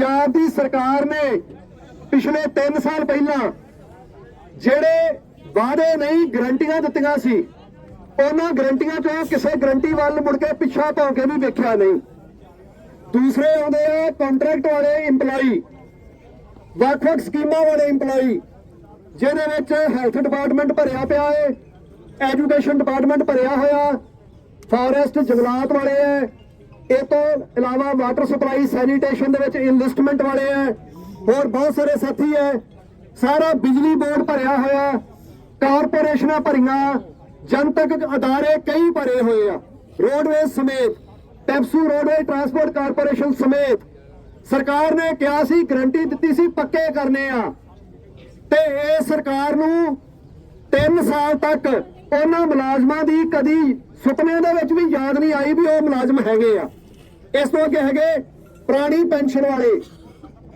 ਪੰਜਾਬ ਦੀ ਸਰਕਾਰ ਨੇ ਪਿਛਲੇ 3 ਸਾਲ ਪਹਿਲਾਂ ਜਿਹੜੇ ਵਾਅਦੇ ਨਹੀਂ ਗਰੰਟੀਆਂ ਦਿੱਤੀਆਂ ਸੀ, ਉਹਨਾਂ ਗਰੰਟੀਆਂ ਤੋਂ ਕਿਸੇ ਗਰੰਟੀ ਵੱਲ ਮੁੜ ਕੇ ਪਿੱਛਾ ਭੌਂ ਕੇ ਵੀ ਵੇਖਿਆ ਨਹੀਂ। ਦੂਸਰੇ ਆਉਂਦੇ ਆ ਕੰਟਰੈਕਟ ਵਾਲੇ EMPLOYE ਵੱਖ-ਵੱਖ ਸਕੀਮਾਂ ਵਾਲੇ EMPLOYE ਜਿਹਦੇ ਵਿੱਚ ਹੈਲਥ ਡਿਪਾਰਟਮੈਂਟ ਭਰਿਆ ਪਿਆ ਹੈ ਐਜੂਕੇਸ਼ਨ ਡਿਪਾਰਟਮੈਂਟ ਭਰਿਆ ਹੋਇਆ ਫੋਰੈਸਟ ਜੰਗਲਾਤ ਵਾਲੇ ਹੈ ਇਹ ਤੋਂ ਇਲਾਵਾ ਵਾਟਰ ਸਪਲਾਈ, ਸੈਨੀਟੇਸ਼ਨ ਦੇ ਵਿੱਚ ਇਨਵੈਸਟਮੈਂਟ ਵਾਲੇ ਹੈ, ਹੋਰ ਬਹੁਤ ਸਾਰੇ ਸਾਥੀ ਹੈ। ਸਾਰਾ ਬਿਜਲੀ ਬੋਰਡ ਭਰਿਆ ਹੋਇਆ, ਕਾਰਪੋਰੇਸ਼ਨਾਂ ਭਰੀਆਂ, ਜਨਤਕ ਅਦਾਰੇ ਕਈ ਭਰੇ ਹੋਏ ਆ। ਰੋਡਵੇਜ਼ ਸਮੇਤ ਟੈਪਸੂ ਰੋਡਵੇ ਟਰਾਂਸਪੋਰਟ ਕਾਰਪੋਰੇਸ਼ਨ ਸਮੇਤ, ਸਰਕਾਰ ਨੇ ਕਿਹਾ ਸੀ ਗਰੰਟੀ ਦਿੱਤੀ ਸੀ, ਪੱਕੇ ਕਰਨੇ ਆ। ਤੇ ਇਹ ਸਰਕਾਰ ਨੂੰ 3 ਸਾਲ ਤੱਕ ਉਹਨਾਂ ਮੁਲਾਜ਼ਮਾਂ ਦੀ ਕਦੀ ਸੁਪਨੇ ਦੇ ਵਿੱਚ ਵੀ ਯਾਦ ਨਹੀਂ ਆਈ ਵੀ ਉਹ ਮੁਲਾਜ਼ਮ ਹੈਗੇ ਆ। ਇਸ ਤੋਂ ਅੱਗੇ ਹੈਗੇ ਪੁਰਾਣੀ ਪੈਨਸ਼ਨ ਵਾਲੇ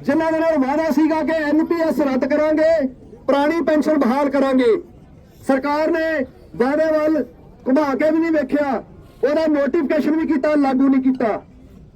ਜਿਨ੍ਹਾਂ ਦੇ ਨਾਲ ਵਾਅਦਾ ਸੀਗਾ ਕਿ ਐਨਪੀਐਸ ਰੱਦ ਕਰਾਂਗੇ ਪੁਰਾਣੀ ਪੈਨਸ਼ਨ ਬਹਾਲ ਕਰਾਂਗੇ। ਸਰਕਾਰ ਨੇ ਵਾਅਦੇ ਵੱਲ ਘੁਮਾ ਕੇ ਵੀ ਨਹੀਂ ਵੇਖਿਆ ਉਹਦਾ ਨੋਟੀਫਿਕੇਸ਼ਨ ਵੀ ਕੀਤਾ ਲਾਗੂ ਨਹੀਂ ਕੀਤਾ।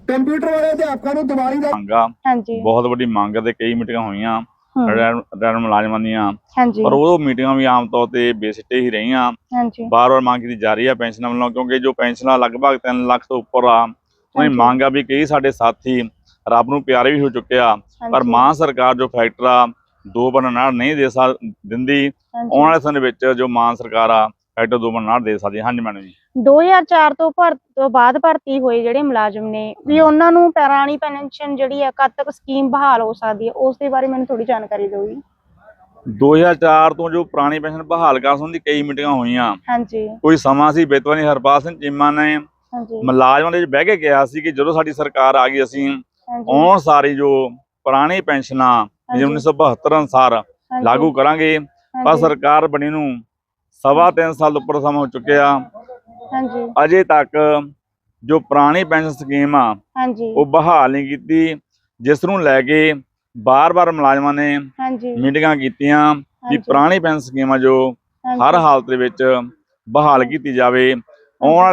ਕੰਪਿਊਟਰ ਵਾਲੇ ਅਧਿਆਪਕਾਂ ਨੂੰ ਦੀਵਾਲੀ ਦਾ ਮੰਗਾ ਹਾਂਜੀ। ਬਹੁਤ ਵੱਡੀ ਮੰਗ ਤੇ ਕਈ ਮੀਟਿੰਗਾਂ ਹੋਈਆਂ ਹਮ, ਰਿਟਾਇਰ ਮੁਲਾਜ਼ਮਾਂ ਦੀਆਂ। ਹਾਂਜੀ। ਪਰ ਉਹ ਮੀਟਿੰਗਾਂ ਵੀ ਆਮ ਤੌਰ ਤੇ ਬੇਸਿੱਟੇ ਹੀ ਰਹੀਆਂ। ਹਾਂਜੀ। ਬਾਰ-ਬਾਰ ਮੰਗ ਕੀਤੀ ਜਾ ਰਹੀ ਆ ਪੈਨਸ਼ਨਾਂ ਵੱਲੋਂ ਕਿਉਂਕਿ ਜੋ ਪੈਨਸ਼ਨਾਂ ਲਗਭਗ 3 ਲੱਖ ਤੋਂ ਉੱਪਰ ਆ ਮੰਗ ਆ ਵੀ ਕਈ ਸਾਡੇ ਸਾਥੀ ਰੱਬ ਨੂੰ ਪਿਆਰੇ ਵੀ ਹੋ ਚੁੱਕੇ ਆ ਪਰ ਮਾਂ ਸਰਕਾਰ ਜੋ ਫੈਕਟਰ ਆ ਦੋ ਬਨਾੜ ਨਹੀਂ ਦੇ ਸਕ ਦਿੰਦੀ। ਆਉਣ ਵਾਲੇ ਸਮੇਂ ਵਿੱਚ ਜੋ ਮਾਂ ਸਰਕਾਰ ਆ ਫੈਕਟਰ ਦੋ ਬਨਾੜ ਦੇ ਸਕਦੀ ਹਾਂਜੀ ਮੈਡਮ ਜੀ। 2004 ਤੋਂ ਭਰ ਤੋਂ ਬਾਅਦ ਭਰਤੀ ਹੋਏ ਜਿਹੜੇ ਮੁਲਾਜ਼ਮ ਨੇ ਵੀ ਉਹਨਾਂ ਨੂੰ ਪੁਰਾਣੀ ਪੈਨਸ਼ਨ ਜਿਹੜੀ ਹੈ ਕਦ ਤੱਕ ਸਕੀਮ ਬਹਾਲ ਹੋ ਸਕਦੀ ਹੈ ਉਸ ਦੇ ਬਾਰੇ ਮੈਨੂੰ ਥੋੜੀ ਜਾਣਕਾਰੀ ਦਿਓ ਜੀ। 2004 ਤੋਂ ਜੋ ਪੁਰਾਣੀ ਪੈਨਸ਼ਨ ਬਹਾਲ ਕਰਨ ਸੰਬੰਧੀ ਕਈ ਮੀਟਿੰਗਾਂ ਹੋਈਆਂ। ਹਾਂਜੀ। ਕੋਈ ਸਮਾਂ ਸੀ ਬੇਤਵਾਨੀ ਹਰਪਾਲ ਸਿੰਘ ਚੀਮਾ ਨੇ ਮੁਲਾਜ਼ਮਾਂ ਦੇ ਵਿੱਚ ਬਹਿ ਕੇ ਕਿਹਾ ਸੀ ਕਿ ਜਦੋਂ ਸਾਡੀ ਸਰਕਾਰ ਆ ਗਈ ਅਸੀਂ ਆਉਣ ਸਾਰੀ ਜੋ ਪੁਰਾਣੀ ਪੈਨਸ਼ਨਾਂ ਹਾਂਜੀ। 1972 ਅਨੁਸਾਰ ਲਾਗੂ ਕਰਾਂਗੇ ਪਰ ਸਰਕਾਰ ਬਣੀ ਨੂੰ ਸਵਾ ਤਿੰਨ ਸਾਲ ਤੋਂ ਉੱਪਰ ਸਮਾਂ ਹੋ ਚੁੱਕਿਆ। ਹਾਂਜੀ। ਅਜੇ ਤੱਕ ਜੋ ਪੁਰਾਣੀ ਪੈਨਸ਼ਨ ਸਕੀਮ ਆ ਹਾਂਜੀ। ਉਹ ਬਹਾਲ ਨਹੀਂ ਕੀਤੀ ਜਿਸ ਨੂੰ ਲੈ ਕੇ ਬਾਰ-ਬਾਰ ਮੁਲਾਜ਼ਮਾਂ ਨੇ ਹਾਂਜੀ। ਮੀਟਿੰਗਾਂ ਕੀਤੀਆਂ ਹਾਂਜੀ, ਪੁਰਾਣੀ ਪੈਨਸ਼ਨ ਸਕੀਮ ਆ ਜੋ। ਹਰ ਹਾਲਤ ਦੇ ਵਿੱਚ ਬਹਾਲ ਕੀਤੀ ਜਾਵੇ। ਆਉਣ